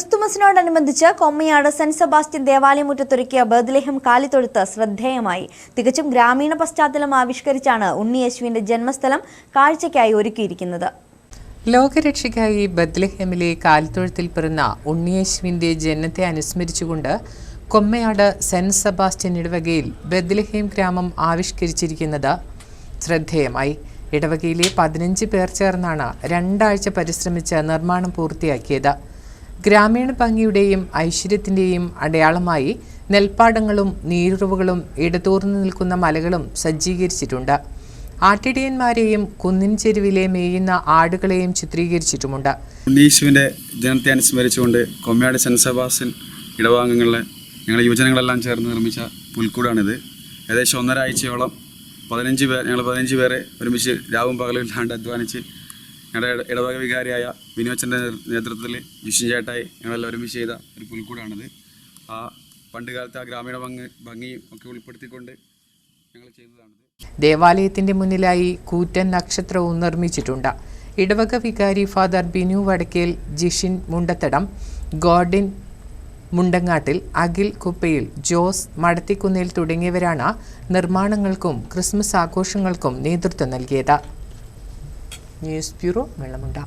ക്രിസ്തുമസിനോടനുബന്ധിച്ച് Kommayad saint Sebastian ദേവാലയമുറ്റത്തൊരുക്കിയ ബദലേഹം കാലിത്തൊഴുത്ത് ശ്രദ്ധേയമായി. തികച്ചും ഗ്രാമീണ പശ്ചാത്തലം ആവിഷ്കരിച്ചാണ് ഉണ്ണിയേശുവിന്റെ ജന്മസ്ഥലം കാഴ്ചയ്ക്കായി ഒരുക്കിയിരിക്കുന്നത്. ലോകരക്ഷയ്ക്കായി ബദ്ലഹേമിലെ കാലിത്തൊഴുത്തിൽ പിറന്ന ഉണ്ണിയേശുവിന്റെ ജനനത്തെ അനുസ്മരിച്ചുകൊണ്ട് കൊമ്മയാട് സെന്റ് സെബാസ്റ്റ്യൻ ഇടവകയിൽ ബദ്ലഹേം ഗ്രാമം ആവിഷ്കരിച്ചിരിക്കുന്നത് ശ്രദ്ധേയമായി. ഇടവകയിലെ പതിനഞ്ച് പേർ ചേർന്നാണ് രണ്ടാഴ്ച പരിശ്രമിച്ച് നിർമ്മാണം പൂർത്തിയാക്കിയത്. ഗ്രാമീണ ഭംഗിയുടെയും ഐശ്വര്യത്തിന്റെയും അടയാളമായി നെൽപ്പാടങ്ങളും നീരുറവുകളും ഇടതൂർന്നു നിൽക്കുന്ന മലകളും സജ്ജീകരിച്ചിട്ടുണ്ട്. ആട്ടിടിയന്മാരെയും കുന്നിൻ ചെരുവിലെ മേയുന്ന ആടുകളെയും ചിത്രീകരിച്ചിട്ടുമുണ്ട്. ഉണ്ണീശുവിന്റെ ജനത്തെ അനുസ്മരിച്ചുകൊണ്ട് കൊമ്മയാട് സെന്റ് സെബാസ്റ്റ്യൻ ഇടവാംഗങ്ങളിലെ ഞങ്ങൾ യുവജനങ്ങളെല്ലാം ചേർന്ന് നിർമ്മിച്ച പുൽക്കൂടാണിത്. ഏകദേശം ഒന്നരാഴ്ചയോളം പതിനഞ്ച് പേർ ഞങ്ങൾ പതിനഞ്ച് പേരെ ഒരുമിച്ച് രാവും പകലും ഇല്ലാണ്ട് അധ്വാനിച്ച് ഞങ്ങളുടെ ഇട- ഇടവക വികാരിയായ വിനോച്ചന്റെ നേതൃത്വത്തിൽ ജിഷിൻ ചേട്ടായി ഞങ്ങളെല്ലാം ഒരുമിച്ച് ചെയ്ത ഒരു പുൽക്കൂടാണിത്. ആ പണ്ട് കാലത്തെ ആ ഗ്രാമീണ ഭംഗി ഭംഗിയും ഒക്കെ ഉൾപ്പെടുത്തിക്കൊണ്ട് ഞങ്ങൾ ചെയ്തതാണിത്. ദേവാലയത്തിന്റെ മുന്നിലായി കൂറ്റൻ നക്ഷത്രവും നിർമ്മിച്ചിട്ടുണ്ട്. ഇടവക വികാരി ഫാദർ ബിനു വടക്കേൽ ജിഷിൻ മുണ്ടത്തടം ഗോഡിൻ മുണ്ടങ്ങാട്ടിൽ അഖിൽ കുപ്പയിൽ ജോസ് മടത്തിക്കുന്നിൽ തുടങ്ങിയവരാണ് നിർമ്മാണങ്ങൾക്കും ക്രിസ്മസ് ആഘോഷങ്ങൾക്കും നേതൃത്വം നൽകിയത്. News bureau Vellamunda.